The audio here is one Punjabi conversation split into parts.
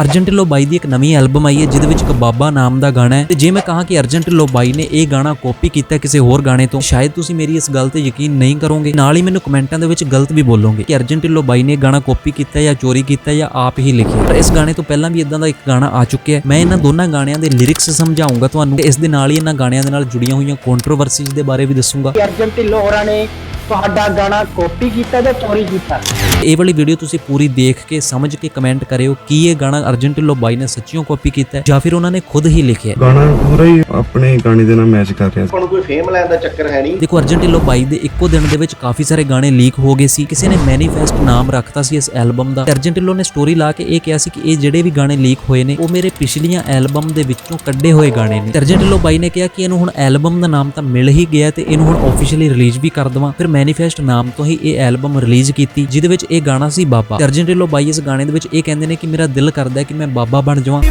ਅਰਜਨ ਢਿੱਲੋਂ ਬਾਈ ਦੀ ਇੱਕ ਨਵੀਂ ਐਲਬਮ ਆਈ ਹੈ, ਜਿਹਦੇ ਵਿੱਚ ਇੱਕ ਬਾਬਾ ਨਾਮ ਦਾ ਗਾਣਾ ਹੈ। ਤੇ ਜੇ ਮੈਂ ਕਹਾਂ ਕਿ ਅਰਜਨ ਢਿੱਲੋਂ ਬਾਈ ਨੇ ਇਹ ਗਾਣਾ ਕਾਪੀ ਕੀਤਾ ਕਿਸੇ ਹੋਰ ਗਾਣੇ ਤੋਂ, ਸ਼ਾਇਦ ਤੁਸੀਂ ਮੇਰੀ ਇਸ ਗੱਲ ਤੇ ਯਕੀਨ ਨਹੀਂ ਕਰੋਗੇ। ਨਾਲ ਹੀ ਮੈਨੂੰ ਕਮੈਂਟਾਂ ਦੇ ਵਿੱਚ ਗਲਤ ਵੀ ਬੋਲੋਗੇ ਕਿ ਅਰਜਨ ਢਿੱਲੋਂ ਬਾਈ ਨੇ ਇਹ ਗਾਣਾ ਕਾਪੀ ਕੀਤਾ ਜਾਂ ਚੋਰੀ ਕੀਤਾ ਜਾਂ ਆਪ ਹੀ ਲਿਖਿਆ। ਪਰ ਇਸ ਗਾਣੇ ਤੋਂ ਪਹਿਲਾਂ ਵੀ ਇਦਾਂ ਦਾ ਇੱਕ ਗਾਣਾ ਆ ਚੁੱਕਿਆ ਹੈ। ਮੈਂ ਇਹਨਾਂ ਦੋਨਾਂ ਗਾਣਿਆਂ ਦੇ ਲਿਰਿਕਸ ਸਮਝਾਉਂਗਾ ਤੁਹਾਨੂੰ ਤੇ ਇਸ ਦੇ ਨਾਲ ਹੀ ਇਹਨਾਂ ਗਾਣਿਆਂ ਦੇ ਨਾਲ ਜੁੜੀਆਂ ਹੋਈਆਂ ਕੰਟਰੋਵਰਸੀਜ਼ ਦੇ ਬਾਰੇ ਵੀ ਦੱਸੂਗਾ। ਅਰਜਨ ਢਿੱਲੋਂ ਹੋਰਾਂ ਨੇ ਤੁਹਾਡਾ ਗਾਣਾ ਕਾਪੀ ਕੀਤਾ ਜਾਂ ਚੋਰੀ ਕੀਤਾ? ਇਹ ਵਾਲੀ ਵੀਡੀਓ ਤੁਸੀਂ ਪੂਰੀ ਦੇਖ ਕੇ ਸਮਝ ਕੇ ਕਮੈਂਟ ਕਰਿਓ ਕੀ ਇਹ ਗਾਣਾ ਅਰਜਨ ਢਿੱਲੋਂ ਬਾਈ ਨੇ ਸੱਚੀਓ ਕਾਪੀ ਕੀਤਾ ਹੈ ਜਾਂ ਫਿਰ ਉਹਨਾਂ ਨੇ ਖੁਦ ਹੀ ਲਿਖਿਆ। ਗਾਣਾ ਪੂਰਾ ਹੀ ਆਪਣੇ ਗਾਣੇ ਦੇ ਨਾਲ ਮੈਚ ਕਰ ਰਿਹਾ ਨੂੰ ਕੋਈ ਫੇਮ ਲੈਣ ਦਾ ਚੱਕਰ ਹੈ ਨਹੀਂ। ਦੇਖੋ ਅਰਜਨ ਢਿੱਲੋਂ ਬਾਈ ਦੇ ਇੱਕੋ ਦਿਨ ਦੇ ਵਿੱਚ ਕਾਫੀ ਸਾਰੇ ਗਾਣੇ ਲੀਕ ਹੋ ਗਏ ਸੀ। ਕਿਸੇ ਨੇ ਮੈਨੀਫੈਸਟ ਨਾਮ ਰੱਖਤਾ ਸੀ ਇਸ ਐਲਬਮ ਦਾ। ਅਰਜਨ ਢਿੱਲੋਂ ਨੇ ਸਟੋਰੀ ਲਾ ਕੇ ਇਹ ਕਿਹਾ ਸੀ ਕਿ ਇਹ ਜਿਹੜੇ ਵੀ ਗਾਣੇ ਲੀਕ ਹੋਏ ਨੇ ਉਹ ਮੇਰੇ ਪਿਛਲੀਆਂ ਐਲਬਮ ਦੇ ਵਿੱਚੋਂ ਕੱਢੇ ਹੋਏ ਗਾਣੇ ਨੇ। ਅਰਜਨ ਢਿੱਲੋਂ ਬਾਈ ਨੇ ਕਿਹਾ ਕਿ ਇਹਨੂੰ ਹੁਣ ਐਲਬਮ ਦਾ ਨਾਮ ਤਾਂ ਮਿਲ ਹੀ ਗਿਆ ਤੇ ਇਹਨੂੰ ਹੁਣ ਆਫੀਸ਼ੀਅਲੀ ਰਿਲੀਜ਼ ਵੀ ਕਰ ਦਵਾਂ। ਫਿਰ ਮੈਨੀਫੈਸਟ ਨਾਮ ਤੋਂ ਹੀ ਇਹ ਐਲਬਮ ਰਿਲੀਜ਼ ਕੀਤੀ, ਜਿਹਦੇ ਵਿੱਚ ਇਹ ਗਾਣਾ ਸੀ ਬਾਬਾ। ਤੇ ਅਰਜਨ ਢਿੱਲੋਂ ਬਾਈ ਇਸ ਗਾਣੇ ਦੇ ਵਿੱਚ ਇਹ ਕਹਿੰਦੇ ਨੇ ਕਿ ਮੇਰਾ ਦਿਲ ਕਰਦਾ ਹੈ ਕਿ ਮੈਂ ਬਾਬਾ ਬਣ ਜਾਵਾਂ।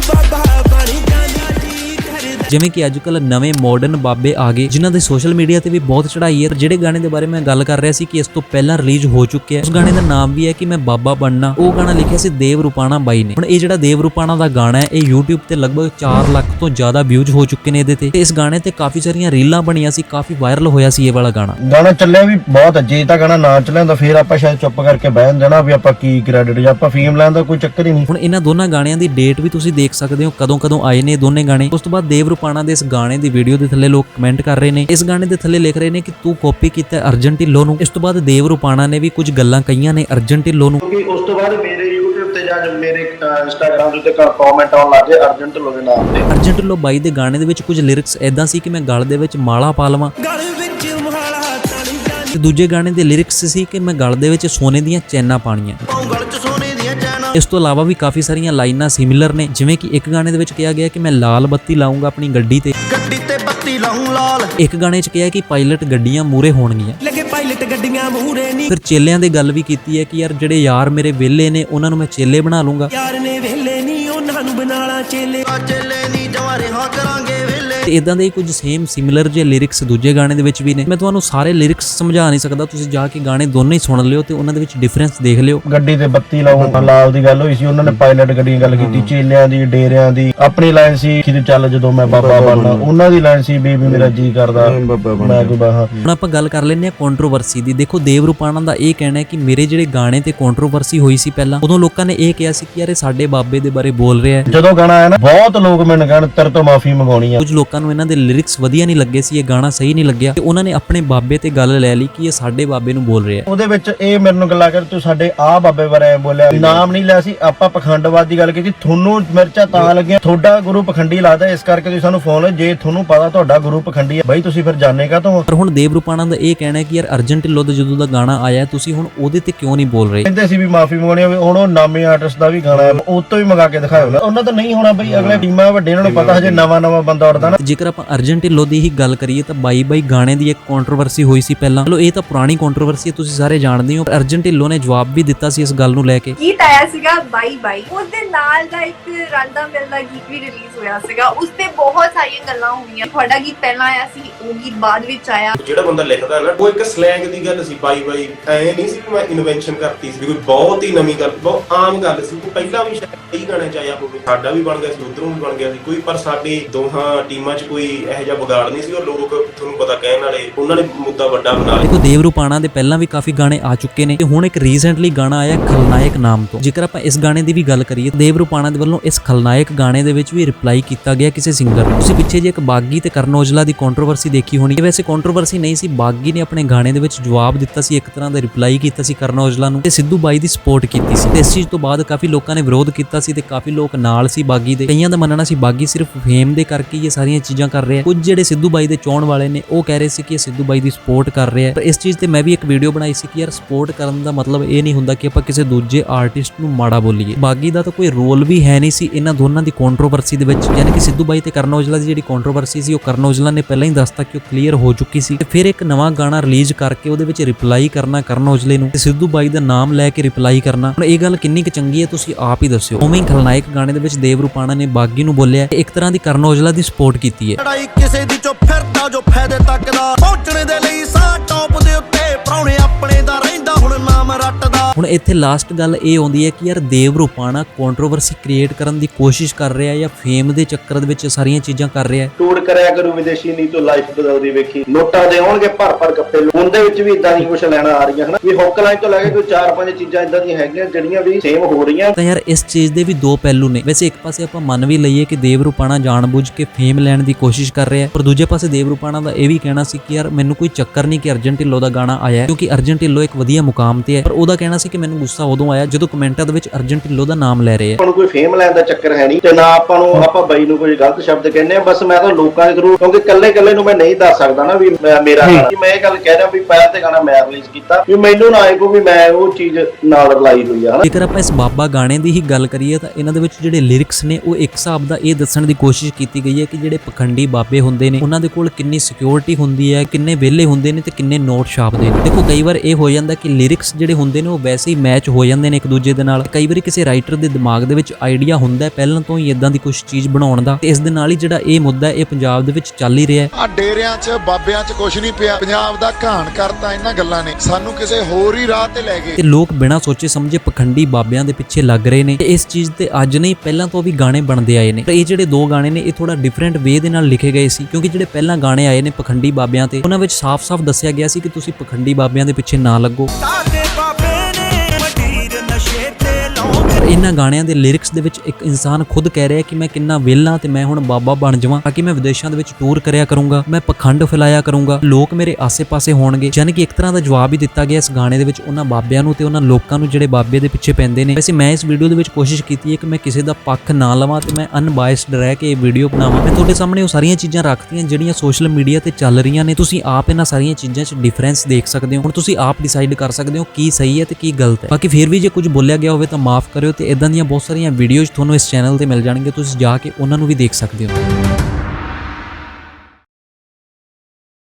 ਜਿਵੇਂ ਕਿ ਅੱਜ ਕੱਲ ਨਵੇਂ ਮਾਡਰਨ ਬਾਬੇ ਆ ਗਏ ਜਿਨ੍ਹਾਂ ਦੇ ਸੋਸ਼ਲ ਮੀਡੀਆ ਤੇ ਵੀ ਬਹੁਤ ਚੜ੍ਹਾਈ ਹੈ। ਪਰ ਜਿਹੜੇ ਗਾਣੇ ਦੇ ਬਾਰੇ ਮੈਂ ਗੱਲ ਕਰ ਰਿਹਾ ਸੀ ਕਿ ਇਸ ਤੋਂ ਪਹਿਲਾਂ ਰਿਲੀਜ਼ ਹੋ ਚੁੱਕਿਆ ਉਸ ਗਾਣੇ ਦਾ ਨਾਮ ਵੀ ਹੈ ਕਿ ਮੈਂ ਬਾਬਾ ਬਣਨਾ। ਉਹ ਗਾਣਾ ਲਿਖਿਆ ਸੀ ਦੇਵ ਰੂਪਾਣਾ ਬਾਈ ਨੇ। ਹੁਣ ਇਹ ਜਿਹੜਾ ਦੇਵ ਰੂਪਾਣਾ ਦਾ ਗਾਣਾ ਹੈ ਇਹ YouTube ਤੇ ਲਗਭਗ 4 ਲੱਖ ਤੋਂ ਜ਼ਿਆਦਾ ਵਿਊਜ਼ ਹੋ ਚੁੱਕੇ ਨੇ ਇਹਦੇ ਤੇ। ਇਸ ਗਾਣੇ ਤੇ ਕਾਫੀ ਸਾਰੀਆਂ ਰੀਲਾਂ ਬਣੀਆਂ ਸੀ ਕਾਫੀ ਵਾਇਰਲ ਹੋਇਆ ਸੀ ਇਹ ਵਾਲਾ ਗਾਣਾ। ਗਾਣਾ ਚੱਲਿਆ ਵੀ ਬਹੁਤ। ਜੇ ਤਾਂ ਗਾਣਾ ਨਾ ਚੱਲਿਆ ਤਾਂ ਫਿਰ ਆਪਾਂ ਸ਼ਾਇਦ ਚੁੱਪ ਕਰਕੇ ਬਹਿ ਜਾਣਾ ਵੀ ਆਪਾਂ ਕੀ ਕ੍ਰੈਡਿਟ ਜਾਂ ਆਪਾਂ ਫੇਮ ਲੈਣ ਦਾ ਕੋਈ ਚੱਕਰ ਹੀ ਨਹੀਂ। ਹੁਣ ਇਹਨਾਂ ਦੋਨਾਂ ਗਾਣਿਆਂ ਦੀ ਡੇਟ ਵੀ ਤੁਸੀਂ ਦੇਖ ਸਕਦੇ ਹੋ ਕਦੋਂ ਕਦੋਂ ਆਏ ਨੇ ਦੋਨੇ ਗਾਣੇ। ਉਸ ਤੋਂ ਬਾਅਦ ਦੇਵ ਰੂਪਾਣਾ ਦੇ ਇਸ ਗਾਣੇ ਦੀ ਵੀਡੀਓ ਦੇ ਥੱਲੇ ਲੋਕ ਕਮੈਂਟ ਕਰ ਰਹੇ ਨੇ। ਇਸ ਗਾਣੇ ਦੇ ਥੱਲੇ ਲਿਖ ਰਹੇ ਨੇ ਕਿ ਤੂੰ ਕਾਪੀ ਕੀਤਾ ਹੈ ਅਰਜਨ ਢਿੱਲੋਂ ਨੂੰ। ਇਸ ਤੋਂ ਬਾਅਦ ਦੇਵ ਰੂਪਾਣਾ ਨੇ ਵੀ ਕੁਝ ਗੱਲਾਂ ਕਹੀਆਂ ਨੇ ਅਰਜਨ ਢਿੱਲੋਂ ਨੂੰ। ਕਿਉਂਕਿ ਉਸ ਤੋਂ ਬਾਅਦ ਮੇਰੇ YouTube ਤੇ ਜਾਂ ਮੇਰੇ ਇੰਸਟਾਗ੍ਰam ਦੇ ਉੱਤੇ ਕਮੈਂਟ ਆਉਣ ਲੱਗੇ ਅਰਜਨ ਢਿੱਲੋਂ ਦੇ ਨਾਮ ਤੇ। ਅਰਜਨ ਢਿੱਲੋਂ ਬਾਈ ਦੇ ਗਾਣੇ ਦੇ ਵਿੱਚ ਕੁਝ ਲਿਰਿਕਸ ਐਦਾਂ ਸੀ ਕਿ ਮੈਂ ਗਲ ਦੇ ਵਿੱਚ ਮਾਲਾ ਪਾ ਲਵਾਂ। ਤੇ ਦੂਜੇ ਗਾਣੇ ਦੇ ਲਿਰਿਕਸ ਸੀ ਕਿ ਮੈਂ ਗਲ ਦੇ ਵਿੱਚ ਸੋਨੇ ਦੀਆਂ ਚੈਨਾਂ ਪਾਣੀਆਂ। ਇਸ ਤੋਂ ਇਲਾਵਾ ਵੀ ਕਾਫੀ ਸਾਰੀਆਂ ਲਾਈਨਾਂ ਸਿਮਿਲਰ ਨੇ ਜਿਵੇਂ ਕਿ ਇੱਕ ਗਾਣੇ ਦੇ ਵਿੱਚ ਕਿਹਾ ਗਿਆ ਕਿ ਮੈਂ ਲਾਲ ਬੱਤੀ ਲਾਉਂਗਾ ਆਪਣੀ ਗੱਡੀ ਤੇ। ਗੱਡੀ ਤੇ ਬੱਤੀ ਲਾਉਂ ਲਾਲ। ਇੱਕ ਗਾਣੇ 'ਚ ਕਿਹਾ ਕਿ ਪਾਇਲਟ ਗੱਡੀਆਂ ਮੂਰੇ ਹੋਣਗੀਆਂ। ਲੱਗੇ ਪਾਇਲਟ ਗੱਡੀਆਂ ਮੂਰੇ ਨਹੀਂ ਫਿਰ ਚੇਲਿਆਂ ਦੀ ਗੱਲ ਵੀ ਕੀਤੀ ਹੈ ਕਿ ਯਾਰ ਜਿਹੜੇ ਯਾਰ ਮੇਰੇ ਵਿਹਲੇ ਨੇ ਉਹਨਾਂ ਨੂੰ ਮੈਂ ਚੇਲੇ ਬਣਾ ਲੂੰਗਾ ਯਾਰ ਨੇ ਵੇਲੇ ਨਹੀਂ ਉਹਨਾਂ ਨੂੰ ਬਨਾਲਾ ਚੇਲੇ। ਚੇਲੇ ਨਹੀਂ ਜਵਾਰੇ ਹਾਂ ਵੇਲੇ ਤੇ ਇਦਾਂ ਦੇ ਹੀ ਕੁਝ ਸੇਮ ਸਿਮਿਲਰ ਜਿਹੇ ਲਿਰਿਕਸ ਦੂਜੇ ਗਾਣੇ ਦੇ ਵਿੱਚ ਵੀ ਨੇ। ਮੈਂ ਤੁਹਾਨੂੰ ਸਾਰੇ ਲਿਰਿਕਸ ਸਮਝਾ ਨਹੀਂ ਸਕਦਾ। ਤੁਸੀਂ ਜਾ ਕੇ ਗਾਣੇ ਦੋਨੇ ਹੀ ਸੁਣ ਲਿਓ ਤੇ ਉਹਨਾਂ ਦੇ ਵਿੱਚ ਡਿਫਰੈਂਸ ਦੇਖ ਲਿਓ। ਗੱਡੀ ਤੇ ਬੱਤੀ ਲਾਉਂ ਲਾਲ ਦੀ ਗੱਲ ਹੋਈ ਸੀ। ਉਹਨਾਂ ਨੇ ਪਾਇਲਟ ਗੱਡੀ ਦੀ ਗੱਲ ਕੀਤੀ ਚੇਲਿਆਂ ਦੀ ਡੇਰਿਆਂ ਦੀ। ਆਪਣੀ ਲਾਈਨ ਸੀ ਕਿ ਚੱਲ ਜਦੋਂ ਮੈਂ ਬਾਬਾ ਬਣਨਾ। ਉਹਨਾਂ ਦੀ ਲਾਈਨ ਸੀ ਬੇਬੀ ਮੇਰਾ ਜੀ ਕਰਦਾ। ਮੈਂ ਕੋਈ ਬਾਹਾਂ। ਹੁਣ ਆਪਾਂ ਗੱਲ ਕਰ ਲੈਂਦੇ ਹਾਂ ਕੰਟਰੋਵਰਸੀ ਦੀ। ਦੇਖੋ ਦੇਵ ਰੂਪਾਣਾ ਦਾ ਇਹ ਕਹਿਣਾ ਹੈ ਕਿ ਮੇਰੇ ਜਿਹੜੇ ਗਾਣੇ ਤੇ ਕੰਟਰੋਵਰਸੀ ਹੋਈ ਸੀ ਪਹਿਲਾਂ ਉਦੋਂ ਲੋਕਾਂ ਨੇ ਇਹ ਕਿਹਾ ਸੀ ਕਿ ਯਾਰ ਇਹ ਸਾਡੇ ਬਾਬੇ ਦੇ ਬਾਰੇ ਬੋਲ ਰਿਹਾ ਹੈ। ਜਦੋਂ ਗਾਣਾ ਆਇਆ ਨਾ ਬਹੁਤ ਲੋਕ ਮੈਨੂੰ ਕਹਿਣ ਤੇਰੇ ਤੋਂ ਮਾਫੀ ਮੰਗਾਉਣੀ ਆ। ਕੁਝ ਲੋਕਾਂ ਨੂੰ ਇਹਨਾਂ ਦੇ ਲਿਰਿਕਸ ਵਧੀਆ ਨਹੀਂ ਲੱਗੇ ਸੀ ਇਹ ਗਾਣਾ ਸਹੀ ਨਹੀਂ ਲੱਗਿਆ। ਤੇ ਉਹਨਾਂ ਨੇ ਆਪਣੇ ਬਾਬੇ ਤੇ ਗੱਲ ਲੈ ਲਈ ਕਿ ਇਹ ਸਾਡੇ ਬਾਬੇ ਨੂੰ ਬੋਲ ਰਿਹਾ ਹੈ। ਉਹਦੇ ਵਿੱਚ ਇਹ ਮੈਨੂੰ ਗੱਲਾਂ ਕਰ ਤੂੰ ਸਾਡੇ ਆ ਬਾਬੇ ਬਾਰੇ ਬੋਲਿਆ। ਨਾਮ ਨਹੀਂ ਲਿਆ ਸੀ ਆਪਾਂ ਪਖੰਡਵਾਦ ਦੀ ਗੱਲ ਕੀਤੀ। ਤੁਹਾਨੂੰ ਮਿਰਚਾਂ ਤਾਂ ਲੱਗੀਆਂ। ਤੁਹਾਡਾ ਗੁਰੂ ਪਖੰਡੀ ਲੱਗਦਾ ਇਸ ਕਰਕੇ ਤੁਸੀਂ ਸਾਨੂੰ ਫੋਨ ਜੇ ਤੁਹਾਨੂੰ ਪਤਾ ਤੁਹਾਡਾ ਗੁਰੂ ਪਖੰਡੀ ਹੈ ਬਈ ਤੁਸੀਂ ਫਿਰ ਜਾਣੇ ਕਾ ਤੋਂ ਪਰ ਹੁਣ ਦੇਵ ਰੂਪਾਣਾ ਦਾ ਇਹ ਕਹਿਣਾ ਹੈ ਕਿ ਯਾਰ ਅਰਜਨ ਢਿੱਲੋਂ ਦਾ ਜਦੋਂ ਦਾ ਗਾਣਾ ਆਇਆ ਤੁਸੀਂ ਹੁਣ ਉਹਦੇ ਤੇ ਕਿਉਂ ਨਹੀਂ ਬੋਲ ਰਹੇ? ਕਹਿੰਦੇ ਸੀ ਵੀ ਮਾਫੀ ਮੰਗਣੀ ਹੋਵੇ ਹੁਣ ਉਹ ਨਾਮੇ ਆਰਟਿਸਟ ਦਾ ਵੀ ਗਾਣਾ ਹੈ। ਉਹ ਤੋਂ ਵੀ ਮੰਗਾ ਕੇ ਦਿਖਾਇਓ ਨਾ। ਉਹਨਾਂ ਤਾਂ ਨਹੀਂ ਹੋਣਾ ਬਈ ਅਗਲੇ ਟੀਮਾਂ ਵੱਡੇ ਇਹਨਾਂ ਨੂੰ ਪਤਾ ਹਜੇ ਨਵਾਂ ਨਵਾਂ ਬੰਦਾ ਉੱਠਦਾ ਨਾ। ਜੇਕਰ ਆਪਾਂ ਅਰਜਨ ਢਿੱਲੋਂ ਦੀ ਹੀ ਗੱਲ ਕਰੀਏ ਤਾਂ ਬਾਈ ਬਾਈ ਗਾਣੇ ਦੀ ਇੱਕ ਕੰਟਰੋਵਰਸੀ ਹੋਈ ਸੀ ਪਹਿਲਾਂ। ਚਲੋ ਇਹ ਤਾਂ ਪੁਰਾਣੀ ਕੰਟਰੋਵਰਸੀ ਹੈ ਤੁਸੀਂ ਸਾਰੇ ਜਾਣਦੇ ਹੋ ਪਰ ਅਰਜਨ ਢਿੱਲੋਂ ਨੇ ਜਵਾਬ ਵੀ ਦਿੱਤਾ ਸੀ ਇਸ ਗੱਲ ਨੂੰ ਲੈ ਕੇ। ਗੀਤ ਆਇਆ ਸੀਗਾ? ਬਾਈ ਬਾਈ। ਉਸ ਦੇ ਨਾਲ ਦਾ ਇੱਕ ਰਲਦਾ ਮਿਲਦਾ ਗੀਤ ਵੀ ਰਿਲੀਜ਼ ਹੋਇਆ ਸੀਗਾ। ਉਸ ਤੇ ਬਹੁਤ ਸਾਰੀਆਂ ਗੱਲਾਂ ਹੋਈਆਂ। ਤੁਹਾਡਾ ਗੀਤ ਪਹਿਲਾਂ ਆਇਆ ਸੀ ਉਹ ਗੀਤ ਬਾਅਦ ਵਿੱਚ ਆਇਆ। ਜਿਹੜਾ ਬੰਦਾ ਲਿਖਦਾ ਨਾ ਉਹ ਇੱਕ ਸਲੈਂਗ ਦੀ ਗੱਲ ਸੀ ਬਾਈ ਬਾਈ। ਐ ਨਹੀਂ ਸੀ ਕਿ ਮੈਂ ਇਨਵੈਂਸ਼ਨ ਕਰਤੀ ਸੀ ਕੋਈ ਬਹੁਤ ਹੀ ਨਵੀਂ ਗੱਲ ਬਹੁਤ ਆਮ ਗੱਲ ਸੀ ਕਿ ਪਹਿਲਾਂ ਵੀ ਸ਼ਾਇਦ ਕਈ ਗਾਣੇ ਚ ਆਇਆ ਹੋਵੇ। ਸਾਡਾ ਵੀ ਬਣ ਗਿਆ ਸੀ ਉਧਰੋਂ ਵੀ ਬਣ ਗਿਆ ਸੀ ਕੋਈ ਪਰ ਸਾਡੇ ਦੋਹਾਂ ਟੀਮਾਂ 'ਚ ਕੋਈ ਇਹੋ ਜਿਹਾ ਵਿਗਾੜ ਨਹੀਂ ਸੀ ਉਹ ਲੋਕ ਤੁਹਾਨੂੰ ਪਤਾ ਕਹਿਣ ਵਾਲੇ ਉਹਨਾਂ ਨੇ ਮੁੱਦਾ ਵੱਡਾ ਬਣਾ ਲਿਆ। ਦੇਖੋ ਦੇਵ ਰੂਪਾਣਾ ਦੇ ਪਹਿਲਾਂ ਵੀ ਕਾਫੀ ਗਾਣੇ ਆ ਚੁੱਕੇ ਨੇ ਤੇ ਹੁਣ ਇੱਕ ਰੀਸੈਂਟਲੀ ਗਾਣਾ ਆਇਆ ਖਲਨਾਇਕ ਨਾਮ ਤੋਂ। ਜੇਕਰ ਆਪਾਂ ਇਸ ਗਾਣੇ ਦੀ ਵੀ ਗੱਲ ਕਰੀਏ ਦੇਵ ਰੂਪਾਣਾ ਦੇ ਵੱਲੋਂ ਇਸ ਖਲਨਾਇਕ ਗਾਣੇ ਦੇ ਵਿੱਚ ਵੀ ਰਿਪਲਾਈ ਕੀਤਾ ਗਿਆ ਕਿਸੇ ਸਿੰਗਰ ਨੂੰ। ਤੁਸੀਂ ਪਿੱਛੇ ਜੇ ਇੱਕ ਬਾਗੀ ਤੇ ਕਰਨ ਔਜਲਾ ਦੀ ਕੰਟਰੋਵਰਸੀ ਦੇਖੀ ਹੋਣੀ ਵੈਸੇ ਕੰਟਰੋਵਰਸੀ ਨਹੀਂ ਸੀ, ਬਾਗੀ ਨੇ ਆਪਣੇ ਗਾਣੇ ਦੇ ਵਿੱਚ ਜਵਾਬ ਦਿੱਤਾ ਸੀ, ਇੱਕ ਤਰ੍ਹਾਂ ਦਾ ਰਿਪਲਾਈ ਕੀਤਾ ਸੀ ਕਰਨ ਔਜਲਾ ਨੂੰ ਤੇ ਸਿੱਧੂ ਬਾਈ ਦੀ ਸਪੋਰਟ ਕੀਤੀ ਸੀ। ਤੇ ਇਸ ਚੀਜ਼ ਤੋਂ ਬਾਅਦ ਕਾਫੀ ਲੋਕਾਂ ਨੇ ਵਿਰੋਧ ਕੀਤਾ ਸੀ ਤੇ ਕਾਫੀ ਲੋਕ ਨਾਲ ਸੀ ਬਾਗੀ ਦੇ। ਕਈਆਂ ਦਾ ਮੰਨਣਾ ਸੀ ਬਾਗੀ ਸਿਰਫ ਫੇਮ ਦੇ ਕਰਕੇ ਇਹ ਸਾਰੀਆਂ ਚੀਜ਼ਾਂ ਕਰ ਰਿਹਾ ਹੈ। ਕੁਝ ਜਿਹੜੇ ਸਿੱਧੂ ਬਾਈ ਦੇ ਚਾਹਣ ਵਾਲੇ ਨੇ, ਉਹ ਕਹਿ ਰਹੇ ਸੀ ਕਿ ਇਹ ਸਿੱਧੂ ਬਾਈ ਦੀ ਸਪੋਰਟ ਕਰ ਰਿਹਾ ਹੈ। ਪਰ ਇਸ ਚੀਜ਼ ਤੇ ਮੈਂ ਵੀ ਇੱਕ ਵੀਡੀਓ ਬਣਾਈ ਸੀ ਕਿ ਯਾਰ ਸਪੋਰਟ ਕਰਨ ਦਾ ਮਤਲਬ ਇਹ ਨਹੀਂ ਹੁੰਦਾ ਕਿ ਆਪਾਂ ਕਿਸੇ ਦੂਜੇ ਆਰਟਿਸਟ ਨੂੰ ਮਾੜਾ ਬੋਲੀਏ। ਬਾਗੀ ਦਾ ਤਾਂ ਕੋਈ ਰੋਲ ਵੀ ਹੈ ਨਹੀਂ ਸੀ ਇਹਨਾਂ ਦੋਨਾਂ ਦੀ ਕੰਟਰੋਵਰਸੀ ਦੇ ਵਿੱਚ। ਯਾਨੀ ਕਿ ਸਿੱਧੂ ਬਾਈ ਤੇ ਕਰਨ ਔਜਲਾ ਦੀ ਜਿਹੜੀ ਕੰਟਰੋਵਰਸੀ ਸੀ, ਉਹ ਕਰਨ ਔਜਲਾ ਨੇ ਪਹਿਲਾਂ ਹੀ ਦੱਸਤਾ ਕਿ ਉਹ ਕਲੀਅਰ ਹੋ ਚੁੱਕੀ ਸੀ। ਤੇ ਫਿਰ ਇੱਕ ਨਵਾਂ ਗਾਣਾ ਰਿਲੀਜ਼ ਕਰਕੇ ਉਹਦੇ ਵਿੱਚ ਰਿਪਲਾਈ ਕਰਨਾ ਕਰਨ ਔਜਲੇ ਨੂੰ। ਤੇ ਸਿੱਧੂ ਬਾਈ ਦਾ ਨਾਮ ਲੈ ਕੇ ਰਿਪਲਾਈ ਕਰਨਾ। ਹੁਣ ਇਹ ਗੱਲ ਕਿੰਨੀ ਕੁ ਚੰਗੀ ਹੈ, ਤੁਸੀਂ ਆਪ ਹੀ ਦੱਸਿਓ। ਉਵੇਂ ਹੀ ਖਲਨਾਇਕ ਗਾਣੇ ਦੇ ਵਿੱਚ ਦੇਵ ਰੂਪਾਣਾ ਨੇ ਬਾਗੀ ਨੂੰ ਬੋਲਿਆ ਕਿ ਇੱਕ ਤਰ੍ਹਾਂ ਦੀ ਕਰਨ ਔਜਲਾ ਦੀ ਸਪੋਰਟ ਕੀਤੀ। ਹੈ। ਲੜਾਈ ਕਿਸੇ ਦੀ ਚੋ ਫਿਰਦਾ ਜੋ ਫਾਇਦੇ ਤੱਕਦਾ। ਪਹੁੰਚਣ ਦੇ ਲਈ ਸਾਹ ਟੌਪ ਹੁਣ ਇੱਥੇ ਲਾਸਟ ਗੱਲ ਇਹ ਆਉਂਦੀ ਹੈ ਕਿ ਯਾਰ ਦੇਵ ਰੂਪਾਣਾ ਕੰਟਰੋਵਰਸੀ ਕ੍ਰੀਏਟ ਕਰਨ ਦੀ ਕੋਸ਼ਿਸ਼ ਕਰ ਰਿਹਾ ਹੈ ਜਾਂ ਫੇਮ ਦੇ ਚੱਕਰ ਦੇ ਵਿੱਚ ਸਾਰੀਆਂ ਚੀਜ਼ਾਂ ਕਰ ਰਿਹਾ ਹੈ? ਟੂਰ ਕਰਿਆ ਕਰੂ ਵਿਦੇਸ਼ੀ ਨਹੀਂ ਤੋਂ ਲਾਈਫ ਬਦਲਦੀ ਵੇਖੀ। ਨੋਟਾਂ ਦੇ ਆਉਣਗੇ ਭਰ ਭਰ ਗੱਪੇ ਉਹਦੇ ਵਿੱਚ ਵੀ ਇਦਾਂ ਦੀ ਕੁਝ ਲੈਣਾ ਆ ਰਹੀਆਂ ਹਨਾ? ਵੀ ਹੁੱਕ ਲਾਈਨ ਤੋਂ ਲੈ ਕੇ ਕੋਈ ਚਾਰ ਪੰਜ ਚੀਜ਼ਾਂ ਇਦਾਂ ਦੀਆਂ ਹੈਗੀਆਂ ਜਿਹੜੀਆਂ ਵੀ ਸੇਮ ਹੋ ਰਹੀਆਂ। ਤਾਂ ਯਾਰ ਇਸ ਚੀਜ਼ ਦੇ ਵੀ ਦੋ ਪਹਿਲੂ ਨੇ। ਵੈਸੇ ਇੱਕ ਪਾਸੇ ਆਪਾਂ ਮੰਨ ਵੀ ਲਈਏ ਕਿ ਦੇਵ ਰੂਪਾਣਾ ਜਾਣਬੁੱਝ ਕੇ ਫੇਮ ਲੈਣ ਦੀ ਕੋਸ਼ਿਸ਼ ਕਰ ਰਿਹਾ ਹੈ ਪਰ ਦੂਜੇ ਪਾਸੇ ਦੇਵ ਰੂਪਾਣਾ ਦਾ ਇਹ ਵੀ ਕਹਿਣਾ ਸੀ ਕਿ ਯਾਰ ਮੈਨੂੰ ਕੋਈ ਚੱਕਰ ਨਹੀਂ ਕਿ ਅਰਜਨ ਢਿੱਲੋਂ ਦਾ ਗਾਣਾ ਆਇਆ ਕਿਉਂਕਿ ਅਰਜਨ ਢਿੱਲੋਂ ਇੱਕ ਵਧੀਆ ਮੁਕਾਮ ਤੇ ਹੈ ਪਰ ਉਹਦਾ ਕਹਿਣਾ ਸੀ ਕਿ ਮੈਨੂੰ ਗੁੱਸਾ ਉਦੋਂ ਆਇਆ ਜਦੋਂ ਕਮੈਂਟਾਂ ਦੇ ਵਿੱਚ ਅਰਜਨ ਢਿੱਲੋਂ ਦਾ ਨਾਮ ਲੈ ਰਹੇ ਆ। ਆਪਾਂ ਨੂੰ ਕੋਈ ਫੇਮ ਲੈਣ ਦਾ ਚੱਕਰ ਹੈ ਨਹੀਂ ਤੇ ਨਾ ਆਪਾਂ ਨੂੰ ਆਪਾਂ ਬਾਈ ਨੂੰ ਕੋਈ ਗਲਤ ਸ਼ਬਦ ਕਹਿੰਦੇ ਆ ਬਸ ਮੈਂ ਤਾਂ ਲੋਕਾਂ ਦੇ ਥਰੂ ਕਿਉਂਕਿ ਇਕੱਲੇ ਇਕੱਲੇ ਨੂੰ ਮੈਂ ਨਹੀਂ ਦੱਸ ਸਕਦਾ ਨਾ ਵੀ ਮੈਂ- ਮੇਰਾ ਗਾਣਾ। ਕਿ ਮੈਂ ਇਹ ਗੱਲ ਕਹਿ ਰਿਹਾ ਵੀ ਪਹਿਲ ਤੇ ਗਾਣਾ ਮੈਂ ਰਿਲੀਜ਼ ਕੀਤਾ ਵੀ ਮੈਨੂੰ ਨਾ ਆਏ ਕੋ ਵੀ ਮੈਂ ਉਹ ਚੀਜ਼ ਨਾਲ ਰਲਾਈ ਹੋਈ ਆ ਹਨਾ। ਜੇਕਰ ਆਪਾਂ ਇਸ ਬਾਬਾ ਗਾਣੇ ਦੀ ਹੀ ਗੱਲ ਕਰੀਏ ਤਾਂ ਇਹਨਾਂ ਦੇ ਵਿੱਚ ਜਿਹੜੇ ਲਿਰਿਕਸ ਨੇ ਉਹ ਇੱਕ ਹਿਸਾਬ ਦਾ ਇਹ ਦੱਸਣ ਦੀ ਕੋਸ਼ਿਸ਼ ਕੀਤੀ ਗਈ ਹੈ ਕਿ ਜਿਹੜੇ ਪਖੰਡੀ ਬਾਬੇ ਹੁੰਦੇ ਨੇ ਉਹਨਾਂ ਦੇ ਕੋਲ ਕਿੰਨੀ ਸਿਕਿਉਰਿਟੀ ਹੁੰਦੀ ਹੈ ਕਿੰਨੇ ਵਿਹਲੇ ਹੁੰਦੇ ਨੇ ਤੇ ਕਿੰਨੇ ਨੋਟ ਛਾਪਦੇ ਨੇ। ਦੇਖੋ ਕਈ ਵਾਰ ਇਹ ਹੋ ਜਾਂਦਾ ਕਿ ਲਿਰਿਕਸ ਜਿਹੜੇ ਹੁੰਦੇ ਨੇ ਉਹ ਵੈਸੇ ਹੀ ਮੈਚ ਹੋ ਜਾਂਦੇ ਨੇ ਇੱਕ ਦੂਜੇ ਦੇ ਨਾਲ। ਕਈ ਵਾਰੀ ਕਿਸੇ ਰਾਈਟਰ ਦੇ ਦਿਮਾਗ ਦੇ ਵਿੱਚ ਆਈਡੀਆ ਹੁੰਦਾ ਹੈ ਪਹਿਲਾਂ ਤੋਂ ਹੀ ਇਦਾਂ ਦੀ ਕੁਝ ਚੀਜ਼ ਬਣਾਉਣ ਦਾ। ਤੇ ਇਸ ਦੇ ਨਾਲ ਹੀ ਜਿਹੜਾ ਇਹ ਮੁੱਦਾ ਹੈ ਇਹ ਪੰਜਾਬ ਦੇ ਵਿੱਚ ਚੱਲ ਹੀ ਰਿਹਾ ਹੈ। ਆ ਡੇਰਿਆਂ 'ਚ ਬਾਬਿਆਂ 'ਚ ਕੁਝ ਨਹੀਂ ਪਿਆ। ਪੰਜਾਬ ਦਾ ਘਾਣ ਕਰਤਾ ਇਹਨਾਂ ਗੱਲਾਂ ਨੇ। ਸਾਨੂੰ ਕਿਸੇ ਹੋਰ ਹੀ ਰਾਹ ਤੇ ਲੈ ਗਏ। ਤੇ ਲੋਕ ਬਿਨਾਂ ਸੋਚੇ ਸਮਝੇ ਪਖੰਡੀ ਬਾਬਿਆਂ ਦੇ ਪਿੱਛੇ ਲੱਗ ਰਹੇ ਨੇ। ਤੇ ਇਸ ਚੀਜ਼ ਤੇ ਅੱਜ ਨਹੀਂ ਪਹਿਲਾਂ ਤੋਂ ਵੀ ਗਾਣੇ ਬਣਦੇ ਆਏ ਨੇ। ਪਰ ਇਹ ਜਿਹੜੇ ਦੋ ਗਾਣੇ ਨੇ ਇਹ ਥੋੜਾ ਡਿਫਰੈਂਟ ਵੇ ਦੇ ਨਾਲ ਲਿਖੇ ਗਏ ਸੀ। ਕਿਉਂਕਿ ਜਿਹੜੇ ਪਹਿਲਾਂ ਗਾਣੇ ਆਏ ਨੇ ਪਖੰਡੀ ਬਾਬਿਆਂ ਤੇ ਉਹਨਾਂ ਵਿੱਚ ਸਾਫ਼-ਸਾਫ਼ ਦੱਸਿਆ ਗਿਆ ਸੀ ਕਿ ਤੁਸੀਂ ਪਖੰਡੀ ਬਾਬਿਆਂ ਦੇ ਪਿੱਛੇ ਨਾ ਲੱਗੋ। ਇਹਨਾਂ ਗਾਣਿਆਂ ਦੇ ਲਿਰਿਕਸ ਦੇ ਵਿੱਚ ਇੱਕ ਇਨਸਾਨ ਖੁਦ ਕਹਿ ਰਿਹਾ ਕਿ ਮੈਂ ਕਿੰਨਾ ਵਿਹਲਾ ਤੇ ਮੈਂ ਹੁਣ ਬਾਬਾ ਬਣ ਜਾਵਾਂ ਤਾਂ ਕਿ ਮੈਂ ਵਿਦੇਸ਼ਾਂ ਦੇ ਵਿੱਚ ਟੂਰ ਕਰਿਆ ਕਰੂੰਗਾ, ਮੈਂ ਪਖੰਡ ਫੈਲਾਇਆ ਕਰੂੰਗਾ, ਲੋਕ ਮੇਰੇ ਆਸੇ-ਪਾਸੇ ਹੋਣਗੇ। ਯਾਨੀ ਕਿ ਇੱਕ ਤਰ੍ਹਾਂ ਦਾ ਜਵਾਬ ਹੀ ਦਿੱਤਾ ਗਿਆ ਇਸ ਗਾਣੇ ਦੇ ਵਿੱਚ ਉਹਨਾਂ ਬਾਬਿਆਂ ਨੂੰ ਤੇ ਉਹਨਾਂ ਲੋਕਾਂ ਨੂੰ ਜਿਹੜੇ ਬਾਬੇ ਦੇ ਪਿੱਛੇ ਪੈਂਦੇ ਨੇ। ਵੈਸੇ ਮੈਂ ਇਸ ਵੀਡੀਓ ਦੇ ਵਿੱਚ ਕੋਸ਼ਿਸ਼ ਕੀਤੀ ਹੈ ਕਿ ਮੈਂ ਕਿਸੇ ਦਾ ਪੱਖ ਨਾ ਲਵਾਂ ਤੇ ਮੈਂ ਅਨਬਾਇਸਡ ਰਹਿ ਕੇ ਇਹ ਵੀਡੀਓ ਬਣਾਵਾਂ। ਮੈਂ ਤੁਹਾਡੇ ਸਾਹਮਣੇ ਉਹ ਸਾਰੀਆਂ ਚੀਜ਼ਾਂ ਰੱਖਤੀਆਂ ਜਿਹੜੀਆਂ ਸੋਸ਼ਲ ਮੀਡੀਆ ਤੇ ਚੱਲ ਰਹੀਆਂ ਨੇ। ਤੁਸੀਂ ਆਪ ਇਹਨਾਂ ਸਾਰੀਆਂ ਚੀਜ਼ਾਂ 'ਚ ਡਿਫਰੈਂਸ ਦੇਖ ਸਕਦੇ ਹੋ। ਹੁਣ ਤੁਸੀਂ ਆਪ ਡਿਸਾਈਡ ਕਰ ਸਕਦੇ ਹੋ ਕੀ ਸਹੀ ਹੈ ਤੇ ਕੀ ਗਲਤ ਹੈ। ਬਾਕੀ ਫਿਰ ਵੀ ਜੇ ਕੁਝ ਬੋਲਿਆ ਗਿਆ ਹੋਵੇ ਤਾਂ ਮਾਫ ਕਰਿਓ ਤੇ ਇਦਾਂ ਦੀਆਂ ਬਹੁਤ ਸਾਰੀਆਂ ਵੀਡੀਓਜ਼ ਤੁਹਾਨੂੰ ਇਸ ਚੈਨਲ ਤੇ ਮਿਲ ਜਾਣਗੀਆਂ, ਤੁਸੀਂ ਜਾ ਕੇ ਉਹਨਾਂ ਨੂੰ ਵੀ ਦੇਖ ਸਕਦੇ ਹੋ।